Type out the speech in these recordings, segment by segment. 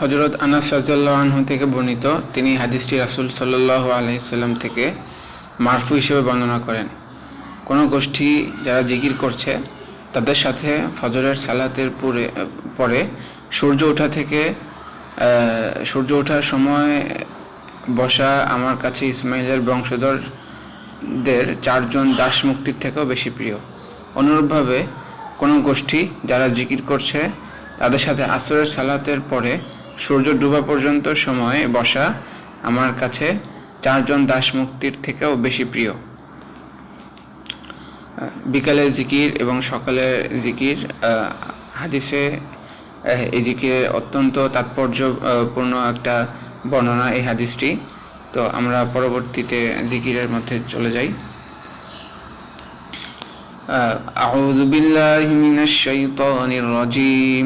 হজরত আনাস রাজাল্লাহ আনহু থেকে বর্ণিত, তিনি হাদিসটি রাসুল সাল্লাহ আলহিসাল্লাম থেকে মারফু হিসেবে বর্ণনা করেন। কোনো গোষ্ঠী যারা জিকির করছে, তাদের সাথে ফজরের সালাতের পরে পরে সূর্য ওঠা থেকে সূর্য ওঠার সময় বসা আমার কাছে ইসমাইলের বংশধরদের চারজন দাস মুক্তির থেকেও বেশি প্রিয়। অনুরূপভাবে কোনো গোষ্ঠী যারা জিকির করছে, তাদের সাথে আসরের সালাতের পরে সূর্য ডুবা পর্যন্ত সময় বসা আমার কাছে চারজন দাস মুক্তির থেকেও বেশি প্রিয় বিকালে জিকির এবং সকালে জিকির আহ, হাদিসে আহ, এই জিকিরের অত্যন্ত তাৎপর্যপূর্ণ একটা বর্ণনা এই হাদিসটি তো আমরা পরবর্তীতে জিকিরের মধ্যে চলে যাই آه، أعوذ بالله من الشيطان الرجيم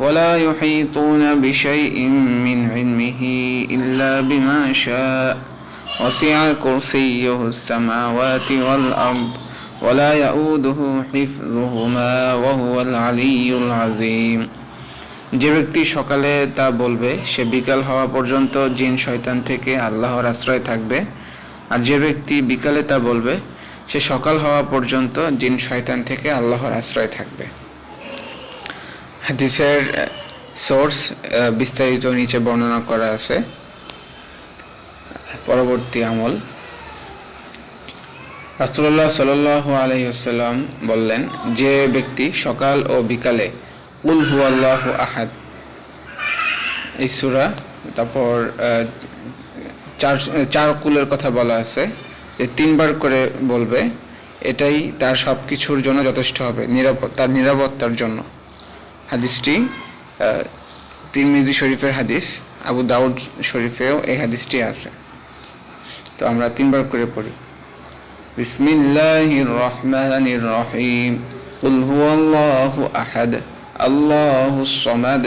ولا يحيطون بشيء من علمه إلا بما شاء وسع كرسيه السماوات والأرض ولا يؤوده حفظهما وهو العلي العظيم যে ব্যক্তি সকালে তা বলবে সে বিকাল হওয়া পর্যন্ত জিন শয়তান থেকে আল্লাহর আশ্রয় থাকবে আর যে ব্যক্তি বিকালে তা বলবে সে সকাল হওয়া পর্যন্ত জিন শয়তান থেকে আল্লাহর আশ্রয় থাকবে হাদিসের সোর্স বিস্তারিত নিচে বর্ণনা করা আছে। পরবর্তী আমল। রাসুল্লাহ সাল আলহিহাল্লাম বললেন, যে ব্যক্তি সকাল ও বিকালে কুল হু আল্লাহ আহাদ এই সুরা, তারপর চার চার কুলের কথা বলা আছে, যে তিনবার করে বলবে, এটাই তার সব কিছুর জন্য যথেষ্ট হবে নিরাপদ তার নিরাপত্তার জন্য। হাদিসটি আহ, তিরমিজি শরীফের হাদিস আবু দাউদ শরীফেও এই হাদিসটি আছে তো আমরা তিনবার করে পড়ি بسم الله الرحمن الرحيم قل هو الله أحد الله الصمد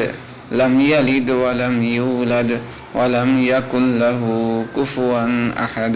لم يلد ولم يولد ولم يكن له كفوا أحد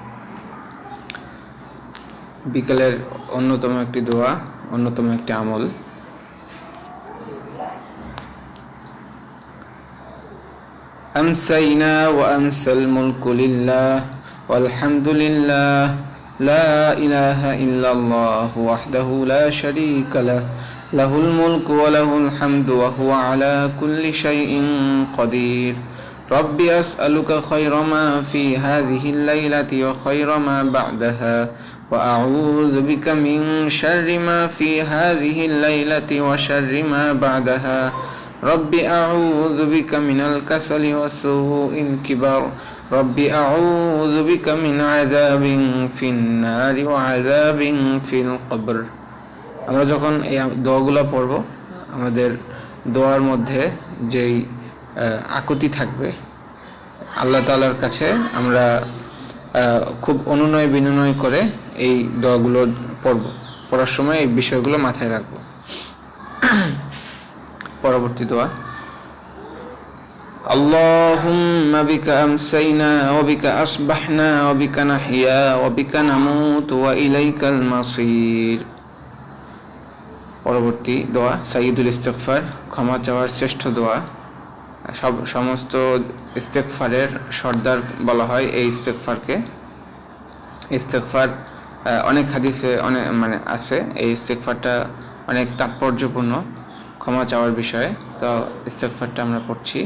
বিকালের অন্যতম একটি দোয়া অন্যতম একটি আমল। أمسينا وأمسى الملك لله والحمد لله لا إله إلا الله وحده لا شريك له له الملك وله الحمد وهو على كل شيء قدير رب أسألك خير ما في هذه الليلة وخير ما بعدها وأعوذ بك من شر ما في هذه الليلة وشر ما بعدها رب أعوذ بك من الكسل وسوء الكبر رب أعوذ بك من عذاب في النار وعذاب في القبر আমরা যখন এই দোয়াগুলো পড়ব আমাদের দোয়ার মধ্যে যেই আকুতি থাকবে আল্লাহ তালার কাছে আমরা খুব অনুনয় বিনয় করে এই দোয়াগুলো পড়ব পড়ার সময় এই বিষয়গুলো মাথায় রাখবো পরবর্তী দোয়া اللهم بك أمسينا وبك أصبحنا وبك نحيا وبك نموت وإليك المصير পরবর্তী দোয়া সাইদুল ইস্তেকফার ক্ষমা চাওয়ার শ্রেষ্ঠ দোয়া সব সমস্ত ইস্তেকফারের সর্দার বলা হয় এই ইস্তেকফারকে ইস্তেকফার অনেক হাদিসে অনেক মানে আছে এই ইস্তেকফারটা অনেক তাৎপর্যপূর্ণ ক্ষমা চাওয়ার বিষয়ে তো ইস্তেকফারটা আমরা পড়ছি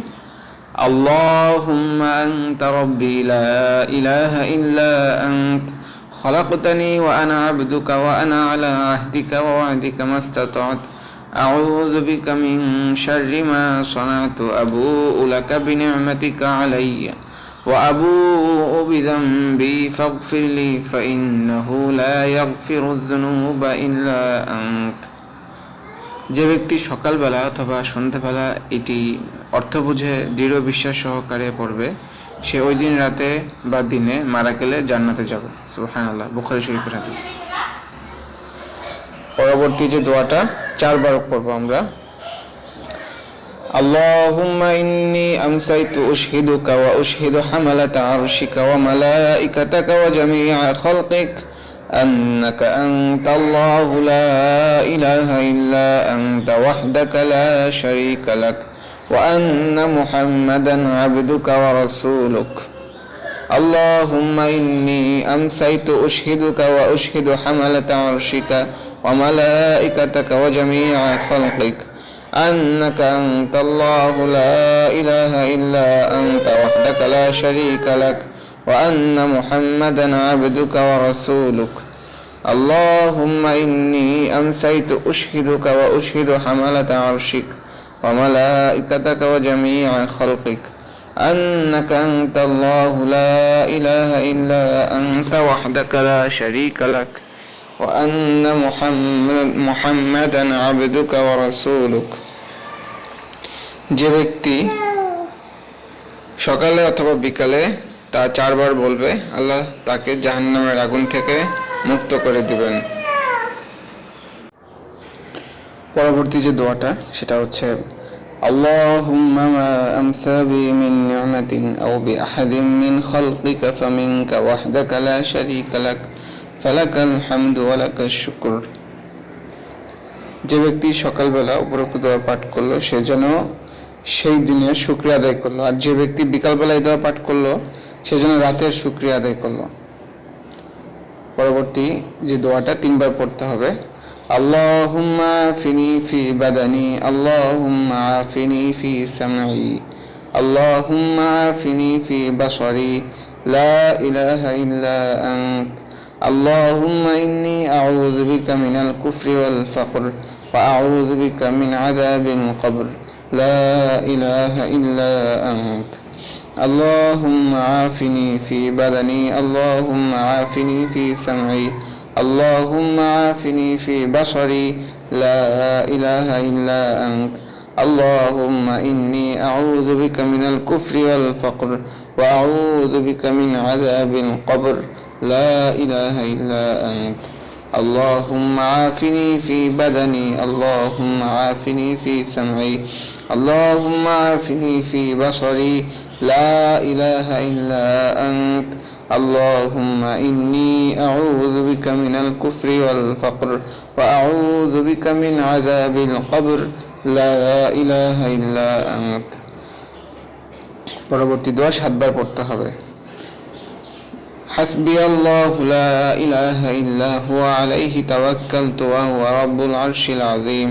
اللهم أنت ربي لا إله إلا أنت خلقتني وأنا عبدك وأنا على عهدك ووعدك ما استطعت أعوذ بك من شر ما صنعت أبوء لك بنعمتك علي وأبوء بذنبي فاغفر لي فإنه لا يغفر الذنوب إلا أنت যে ব্যক্তি সকালবেলা অথবা সন্ধ্যাবেলা এটি অর্থ বুঝে দৃঢ় বিশ্বাস সহকারে পড়বে সে ওই দিন রাতে বা দিনে মারা গেলে জান্নাতে যাবে সুহান আল্লাহ বুখারি শরীফের হাদিস পরবর্তী যে দোয়াটা চারবার পড়বো আমরা اللهم إني أمسيت أشهدك وأشهد حملة عرشك وملائكتك وجميع خلقك أنك أنت الله لا إله إلا أنت وحدك لا شريك لك وأن محمدا عبدك ورسولك اللهم إني أمسيت أشهدك وأشهد حملة عرشك وملائكتك وجميع خلقك أنك أنت الله لا إله إلا أنت وحدك لا شريك لك وأن محمدا عبدك ورسولك. اللهم إني أمسيت أشهدك وأشهد حملة عرشك وملائكتك وجميع خلقك. أنك أنت الله لا إله إلا أنت وحدك لا شريك لك. وأن محمد محمدا عبدك ورسولك. যে ব্যক্তি সকালে অথবা বিকালে তা চারবার বলবে আল্লাহ তাকে জাহান্নামের আগুন থেকে মুক্ত করে দিবেন পরবর্তী যে দোয়াটা সেটা হচ্ছে اللهم ما أمسى بي من نعمة أو بأحد من خلقك فمنك وحدك لا شريك لك فلك الحمد ولك الشكر যে ব্যক্তি সকালবেলা উপরোক্ত দোয়া পাঠ করলো সে যেন সেই দিনের শুক্রিয়া আদায় করলো আর যে ব্যক্তি বিকালবেলায় দোয়া পাঠ করলো সে যেন রাতের শুক্রিয়া আদায় করলো পরবর্তী যে দোয়াটা তিনবার পড়তে হবে اللهم عافني في بدني اللهم عافني في سمعي اللهم عافني في بصري لا إله إلا أنت اللهم إني أعوذ بك من الكفر والفقر وأعوذ بك من عذاب القبر لا إله إلا أنت. اللهم عافني في بدني اللهم عافني في سمعي اللهم عافني في بصري. لا إله إلا أنت. اللهم إني أعوذ بك من الكفر والفقر وأعوذ بك من عذاب القبر. لا إله إلا أنت. اللهم عافني في بدني اللهم عافني في سمعي. اللهم عافني في بصري لا إله إلا أنت اللهم إني أعوذ بك من الكفر والفقر وأعوذ بك من عذاب القبر لا إله إلا أنت পরবর্তী দোয়া সাতবার পড়তে হবে حسبي الله لا إله إلا هو عليه توكلت وهو رب العرش العظيم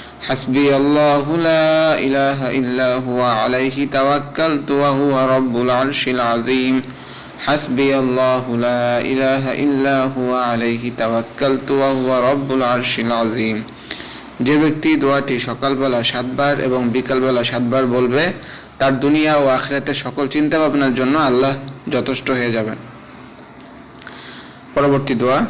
حسبي الله لا إله إلا هو عليه توكلت وهو رب العرش العظيم حسبي الله لا إله إلا هو عليه توكلت وهو رب العرش العظيم যে ব্যক্তি দোয়াটি সকালবেলা সাতবার এবং বিকালবেলা সাতবার বলবে তার দুনিয়া ও আখরাতের সকল চিন্তা ভাবনার জন্য আল্লাহ যথেষ্ট হয়ে যাবেন পরবর্তী দোয়া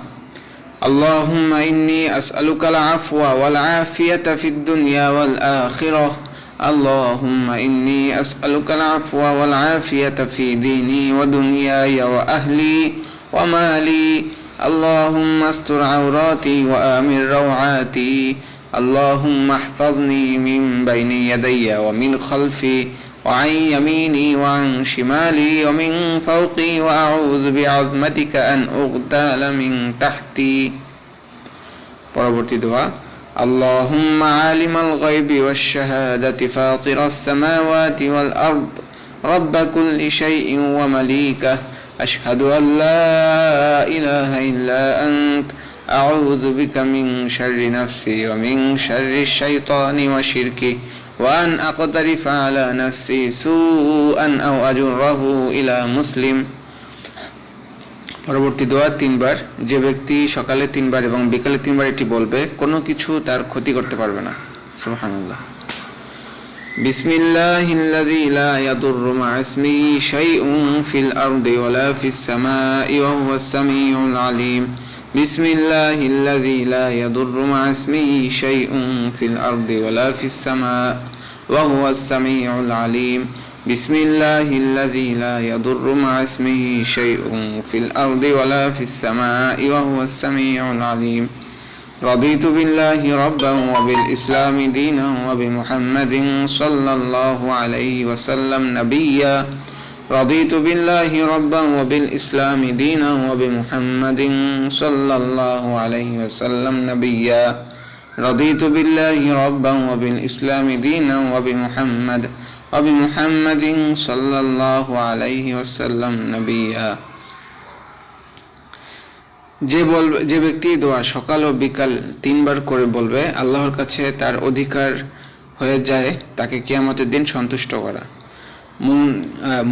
اللهم إني أسألك العفو والعافية في الدنيا والآخرة. اللهم إني أسألك العفو والعافية في ديني ودنياي وأهلي ومالي. اللهم استر عوراتي وآمن روعاتي. اللهم احفظني من بين يدي ومن خلفي. وعن يميني وعن شمالي ومن فوقي وأعوذ بعظمتك أن أغتال من تحتي পরবর্তী দোয়া اللهم عالم الغيب والشهادة فاطر السماوات والأرض رب كل شيء ومليكه أشهد أن لا إله إلا أنت أعوذ بك من شر نفسي ومن شر الشيطان وشركه وأن أقترف على نفسي سوءا أو أجره إلى مسلم পরবর্তী দোয়া তিনবার যে ব্যক্তি সকালে তিনবার এবং বিকালে তিনবার এটি বলবে কোনো কিছু তার ক্ষতি করতে পারবে না সুবহানাল্লাহ بسم الله الذي لا يضر مع اسمه شيء في الأرض ولا في السماء وهو السميع العليم بسم الله الذي لا يضر مع اسمه شيء في الأرض ولا في السماء وهو السميع العليم. بسم الله الذي لا يضر مع اسمه شيء في الأرض ولا في السماء وهو السميع العليم. رضيت بالله ربا وبالإسلام دينا وبمحمد صلى الله عليه وسلم نبيا. رضيت بالله ربا وبالإسلام دينا وبمحمد صلى الله عليه وسلم نبيا رضيت بالله ربا وبالإسلام دينا وبمحمد وبمحمد صلى الله عليه وسلم نبيا যে বলবে যে ব্যক্তি দোয়া সকাল ও বিকাল তিনবার করে বলবে আল্লাহর কাছে তার অধিকার হয়ে যায় তাকে কিয়ামতের দিন সন্তুষ্ট করা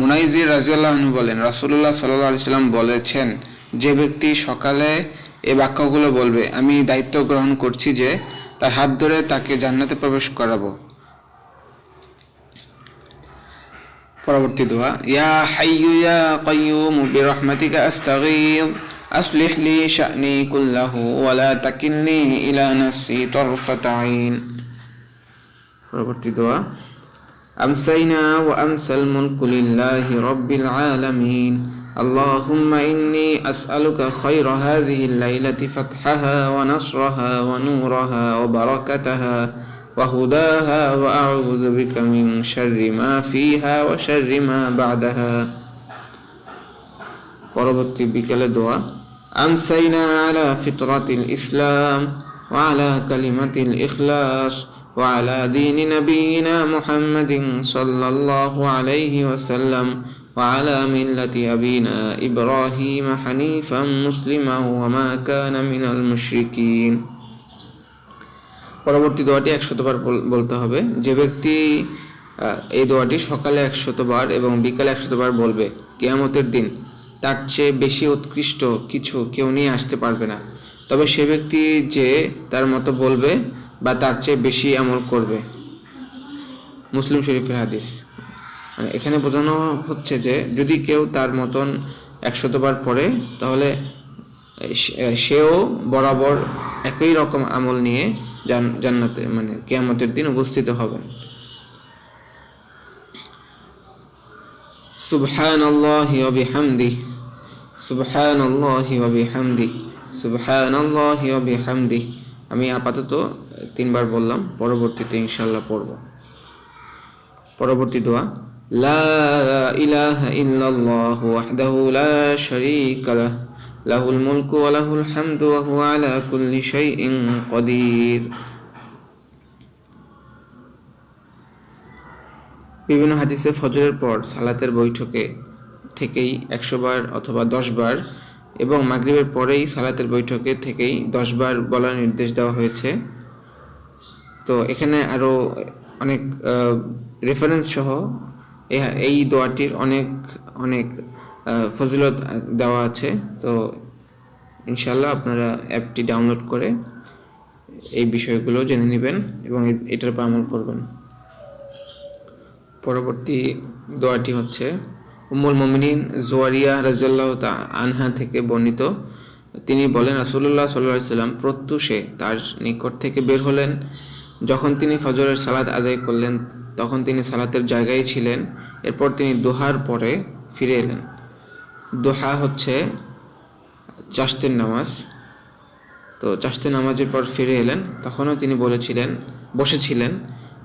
মুনাইজির রাজিউল্লাহ বলেন রাসুল্লাহ সাল্লাহ সাল্লাম বলেছেন যে ব্যক্তি সকালে এ বাক্যগুলো বলবে আমি দায়িত্ব গ্রহণ করছি যে তার হাত ধরে তাকে জান্নাতে প্রবেশ করাবো পরবর্তী দোয়া ইয়া হাইয়ু ইয়া কাইয়ুম বিরহমাতিকা আস্তাগীথ أصلح لي شأني كله ولا تكلني إلى نفسي طرفة عين পরবর্তী দোয়া أمسينا وأمسى الملك لله رب العالمين اللهم إني أسألك خير هذه الليلة فتحها ونصرها ونورها وبركتها وهداها وأعوذ بك من شر ما فيها وشر ما بعدها পরবর্তী বিকেলে দোয়া أمسينا على فطرة الإسلام وعلى كلمة الإخلاص وعلى دين نبينا محمد صلى الله عليه وسلم وعلى ملة أبينا إبراهيم حنيفا مسلما وما كان من المشركين পরবর্তী দোয়াটি একশতবার বল- বলতে হবে যে ব্যক্তি আহ, এই দোয়াটি সকালে একশতবার এবং বিকালে একশতবার বলবে কেয়ামতের দিন তার চেয়ে বেশি উৎকৃষ্ট কিছু কেউ নিয়ে আসতে পারবে না তবে সে ব্যক্তি যে তার মতো বলবে বা তার চেয়ে বেশি আমল করবে। মুসলিম শরীফের হাদিস। মানে এখানে বোঝানো হচ্ছে যে, যদি কেউ তার মতন একশতবার পড়ে, তাহলে সেও বরাবর একই রকম আমল নিয়ে জান্নাতে মানে কেয়ামতের দিন উপস্থিত হবেন। বিহামদি সুবহান আল্লাহি ওয়া বিহামদি সুবহান আল্লাহি ওয়া বিহামদি আমি আপাতত তিনবার বললাম, পরবর্তীতে ইনশাল্লাহ পড়ব। পরবর্তী দোয়া, লা ইলাহা ইল্লাল্লাহু ওয়াহদাহু লা শারীকা লাহ, লাহুল মুলকু ওয়া লাহুল হামদু ওয়া হুয়া আলা কুল্লি শাইইন কাদির। বিভিন্ন হাদিসে ফজরের পর সালাতের বৈঠকে থেকেই একশো বার অথবা দশ বার এবং মাগরিবের পরেই সালাতের বৈঠকে থেকেই দশ বার বলার নির্দেশ দেওয়া হয়েছে। তো এখানে আরও অনেক রেফারেন্স সহ এই দোয়াটির অনেক অনেক ফজিলত দেওয়া আছে। তো ইনশাল্লাহ আপনারা অ্যাপটি ডাউনলোড করে এই বিষয়গুলো জেনে নেবেন এবং এটার উপর আমল করবেন। পরবর্তী দোয়াটি হচ্ছে, উম্মুল মমিনিন জোয়ারিয়া রাজিয়াল্লাহ তা, আনহা থেকে বর্ণিত। তিনি বলেন রাসুল্লাহ সাল্লাহ সাল্লাম প্রত্যুষে তার নিকট থেকে বের হলেন। যখন তিনি ফজরের সালাত আদায় করলেন, তখন তিনি সালাতের জায়গায় ছিলেন। এরপর তিনি দোহার পরে ফিরে এলেন। দোহা হচ্ছে চাষতের নামাজ। তো চাষতে নামাজের পর ফিরে এলেন। তখনও তিনি বলেছিলেন, বসেছিলেন।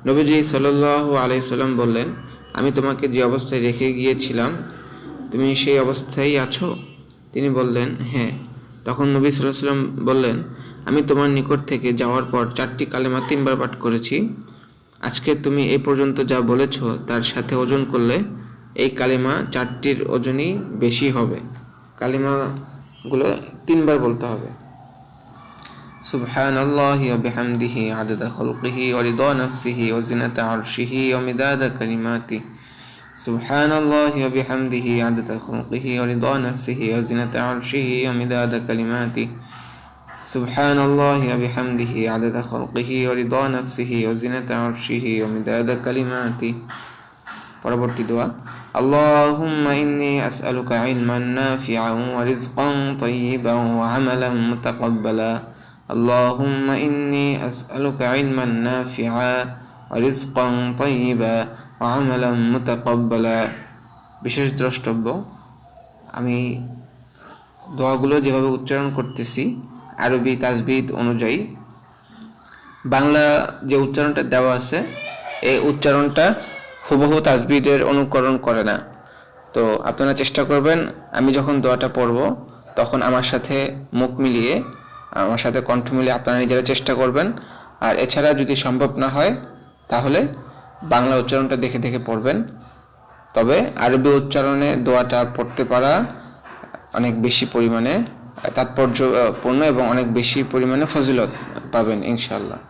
নবীজি সাল্লাহ আলাইসাল্লাম বললেন, আমি তোমাকে যে অবস্থায় রেখে গিয়েছিলাম, তুমি সেই অবস্থায় আছো? তিনি বললেন হ্যাঁ। তখন নবী সাল্লাহ সাল্লাম বললেন আমি তোমার নিকট থেকে যাওয়ার পর চারটি কালেমা তিনবার পাঠ করেছি আজকে তুমি এ পর্যন্ত যা বলেছ তার সাথে ওজন করলে এই কালিমা চারটির ওজনই বেশি হবে কালিমাগুলো তিনবার বলতে হবে سبحان الله وبحمده عدد خلقه ورضا نفسه وزنة عرشه ومداد كلماته سبحان الله وبحمده عدد خلقه ورضا نفسه وزنة عرشه ومداد كلماته سبحان الله وبحمده عدد خلقه ورضا نفسه وزنة عرشه ومداد كلماته পরবর্তী দোয়া اللهم إني أسألك علما نافعا ورزقا طيبا وعملا متقبلا اللهم إني أسألك علما نافعا ورزقا طيبا وعملا متقبلا বিশেষ দ্রষ্টব্য আমি দোয়াগুলো যেভাবে উচ্চারণ করতেছি আরবি তাজবিদ অনুযায়ী। বাংলা যে উচ্চারণটা দেওয়া আছে, এই উচ্চারণটা হুবহু তাজবিদের অনুকরণ করে না। তো আপনারা চেষ্টা করবেন, আমি যখন দোয়াটা পড়ব, তখন আমার সাথে মুখ মিলিয়ে, আমার সাথে কণ্ঠ মিলিয়ে আপনারা নিজেরা চেষ্টা করবেন। আর এছাড়া যদি সম্ভব না হয়, তাহলে বাংলা উচ্চারণটা দেখে দেখে পড়বেন। তবে আরবি উচ্চারণে দোয়াটা পড়তে পারা অনেক বেশি পরিমাণে তাৎপর্যপূর্ণ এবং অনেক বেশি পরিমাণে ফজিলত পাবেন ইনশাল্লাহ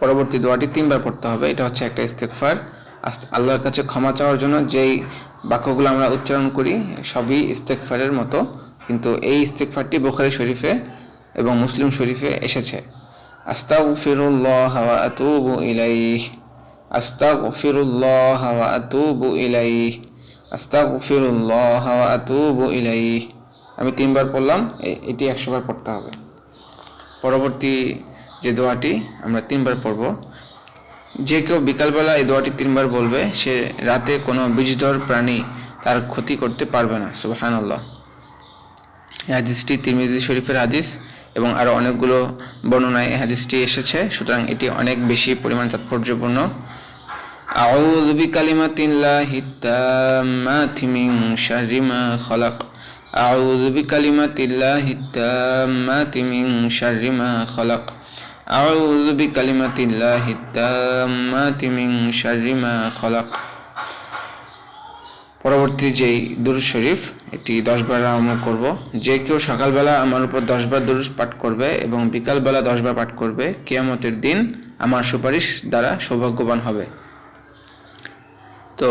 পরবর্তী দোয়াটি তিনবার পড়তে হবে। এটা হচ্ছে একটা ইস্তেকফার আল্লাহর কাছে ক্ষমা চাওয়ার জন্য যেই বাক্যগুলো আমরা উচ্চারণ করি, সবই ইস্তেকফারের মতো। কিন্তু এই ইস্তেকফারটি বোখারি শরীফে এবং মুসলিম শরীফে এসেছে। আস্তাগফিরুল্লাহ ওয়া আতুবু ইলাইহ। আস্তাগফিরুল্লাহ ওয়া আতুবু ইলাইহ। আস্তাগফিরুল্লাহ ওয়া আতুবু ইলাইহ। আমি তিনবার পড়লাম এটি একশোবার পড়তে হবে। পরবর্তী যে দোয়াটি আমরা তিনবার পড়ব। যে কেউ বিকালবেলা এই দোয়াটি তিনবার বলবে, সে রাতে কোনো বীজধর প্রাণী তার ক্ষতি করতে পারবে না সুবাহান আল্লাহ হাদিসটি তিরমিজি শরীফের হাদিস এবং আরও অনেকগুলো বর্ণনায় হাদিসটি এসেছে, সুতরাং এটি অনেক বেশি পরিমাণ তাৎপর্যপূর্ণ। أعوذ بكلمات الله التامات من شر ما خلق أعوذ بكلمة الله التامات من شر ما خلق أعوذ بكلمة الله التامات من شر ما خلق পরবর্তী যেই দুরুদ শরীফ এটি দশবার আমরা করব যে কেউ সকালবেলা আমার উপর দশবার দুরুদ পাঠ করবে এবং বিকালবেলা দশবার পাঠ করবে কেয়ামতের দিন আমার সুপারিশ দ্বারা সৌভাগ্যবান হবে তো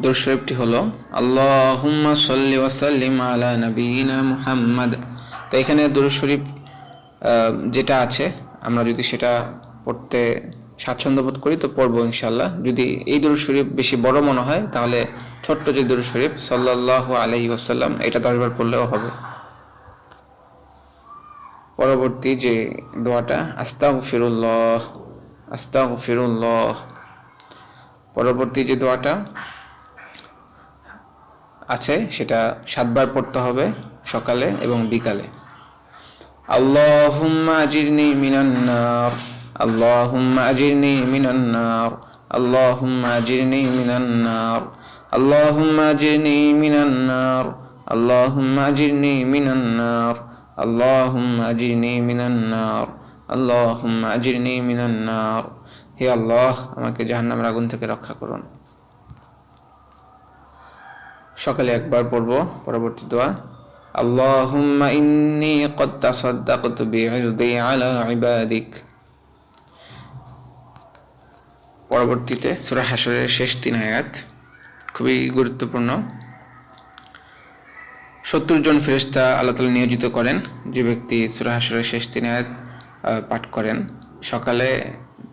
দুরুদ শরীফটি হলো, আল্লাহুম্মা সাল্লি ওয়াসাল্লিম আলা নবিয়িনা মুহাম্মদ। তো এখানে দুরুদ শরীফ যেটা আছে, আমরা যদি সেটা পড়তে স্বাচ্ছন্দ্য বোধ করি, তো পড়ব ইনশাল্লাহ যদি এই দুরুদ শরীফ বেশি বড় মনে হয়, তাহলে ছোট্ট যে দুরুদ শরীফ সাল্লাল্লাহু আলাইহি ওয়াসাল্লাম, এটা দশবার পড়লেও হবে। পরবর্তী যে দোয়াটা, আস্তাগফিরুল্লাহ আস্তাগফিরুল্লাহ। পরবর্তী যে দোয়াটা আছে সেটা সাতবার পড়তে হবে সকালে এবং বিকালে اللهم أجرني من النار اللهم أجرني من النار اللهم أجرني من النار اللهم أجرني من النار اللهم أجرني من النار اللهم أجرني من النار اللهم أجرني من النار হে আল্লাহ আমাকে জাহান্নামের আগুন থেকে রক্ষা করুন সকালে একবার পড়ব পরবর্তী দোয়া اللهم إني قد تصدقت بعرضي على عبادك পরবর্তীতে সূরা হাসরের শেষ তিন আয়াত খুবই গুরুত্বপূর্ণ সত্তর জন ফেরেশতা আল্লাহ তালা নিয়োজিত করেন যে ব্যক্তি সূরা হাসরের শেষ তিন আয়াত আহ, পাঠ করেন সকালে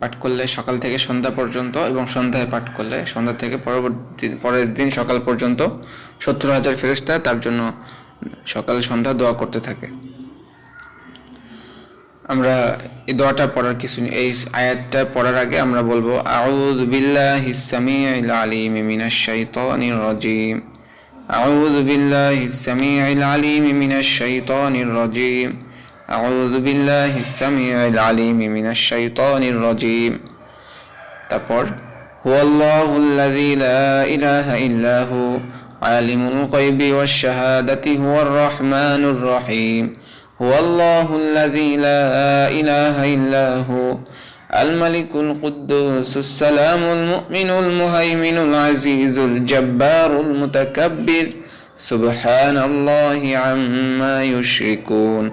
পাঠ করলে সকাল থেকে সন্ধ্যা পর্যন্ত এবং সন্ধ্যায় পাঠ করলে সন্ধ্যা থেকে পরবর্তী পরের দিন সকাল পর্যন্ত সত্তর হাজার ফেরেশতা তার জন্য সকাল সন্ধ্যা দোয়া করতে থাকে আমরা এই দোয়াটা পড়ার কিছু। এই আয়াতটা পড়ার আগে আমরা বলব, আউযু বিল্লাহি সামিউল আলিম মিনাশ শাইতানির রাজিম আউযু বিল্লাহি সামিউল আলিম মিনাশ শাইতানির রাজিম أعوذ بالله السميع العليم من الشيطان الرجيم. تقول هو الله الذي لا إله إلا هو عالم الغيب والشهادة هو الرحمن الرحيم. هو الله الذي لا إله إلا هو الملك القدوس السلام المؤمن المهيمن العزيز الجبار المتكبر. سبحان الله عما يشركون.